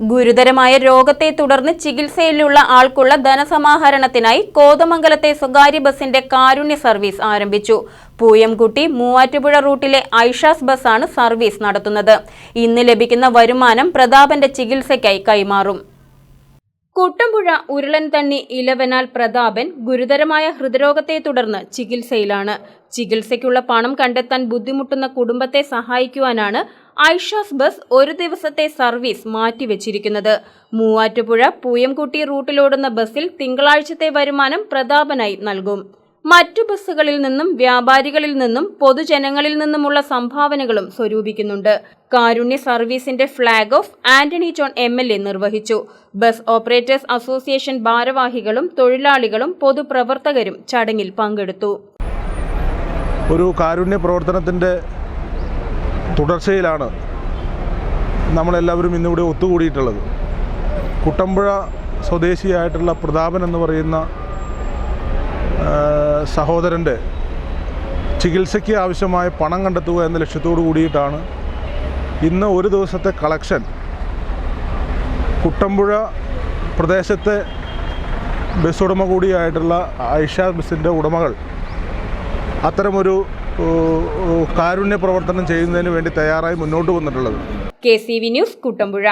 ഗുരുതരമായ രോഗത്തെ തുടർന്ന് ചികിത്സയിലുള്ള ആൾക്കുള്ള ധനസമാഹരണത്തിനായി കോതമംഗലത്തെ സ്വകാര്യ ബസിന്റെ കാരുണ്യ സർവീസ് ആരംഭിച്ചു. പൂയംകുട്ടി മൂവാറ്റുപുഴ റൂട്ടിലെ ഐഷാസ് ബസ്സാണ് സർവീസ് നടത്തുന്നത്. ഇന്ന് ലഭിക്കുന്ന വരുമാനം പ്രതാപന്റെ ചികിത്സയ്ക്കായി കൈമാറും. കുട്ടമ്പുഴ ഉരുളൻ തണ്ണി ഇലവനാൽ പ്രതാപൻ ഗുരുതരമായ ഹൃദ്രോഗത്തെ തുടർന്ന് ചികിത്സയിലാണ്. ചികിത്സയ്ക്കുള്ള പണം കണ്ടെത്താൻ ബുദ്ധിമുട്ടുന്ന കുടുംബത്തെ സഹായിക്കുവാനാണ് ഐഷാസ് ബസ് ഒരു ദിവസത്തെ സർവീസ് മാറ്റിവെച്ചിരിക്കുന്നത്. മൂവാറ്റുപുഴ പൂയംകുട്ടി റൂട്ടിലോടുന്ന ബസ്സിൽ തിങ്കളാഴ്ചത്തെ വരുമാനം പ്രതാപനായി നൽകും. മറ്റു ബസ്സുകളിൽ നിന്നും വ്യാപാരികളിൽ നിന്നും പൊതുജനങ്ങളിൽ നിന്നുമുള്ള സംഭാവനകളും സ്വരൂപിക്കുന്നുണ്ട്. കാരുണ്യ സർവീസിന്റെ flag off Antony John M L A നിർവഹിച്ചു. ബസ് ഓപ്പറേറ്റേഴ്സ് അസോസിയേഷൻ ഭാരവാഹികളും തൊഴിലാളികളും പൊതുപ്രവർത്തകരും ചടങ്ങിൽ പങ്കെടുത്തു. ഒരു കാരുണ്യ പ്രവർത്തനത്തിന്റെ തുടർച്ചയിലാണ് നമ്മളെല്ലാവരും ഇന്നിവിടെ ഒത്തുകൂടിയിട്ടുള്ളത്. കുട്ടമ്പുഴ സ്വദേശിയായിട്ടുള്ള പ്രതാപൻ എന്ന് പറയുന്ന സഹോദരന്റെ ചികിത്സയ്ക്ക് ആവശ്യമായ പണം കണ്ടെത്തുക എന്ന ലക്ഷ്യത്തോടു കൂടിയിട്ടാണ് ഇന്ന് ഒരു ദിവസത്തെ കളക്ഷൻ കുട്ടമ്പുഴ പ്രദേശത്തെ ബസ് ഉടമ കൂടിയായിട്ടുള്ള ഐഷ ബസ്സിന്റെ ഉടമകൾ അത്തരമൊരു കാരുണ്യ പ്രവർത്തനം ചെയ്യുന്നതിന് വേണ്ടി തയ്യാറായി മുന്നോട്ട് വന്നിട്ടുള്ളത്. K news Kuttampuzha.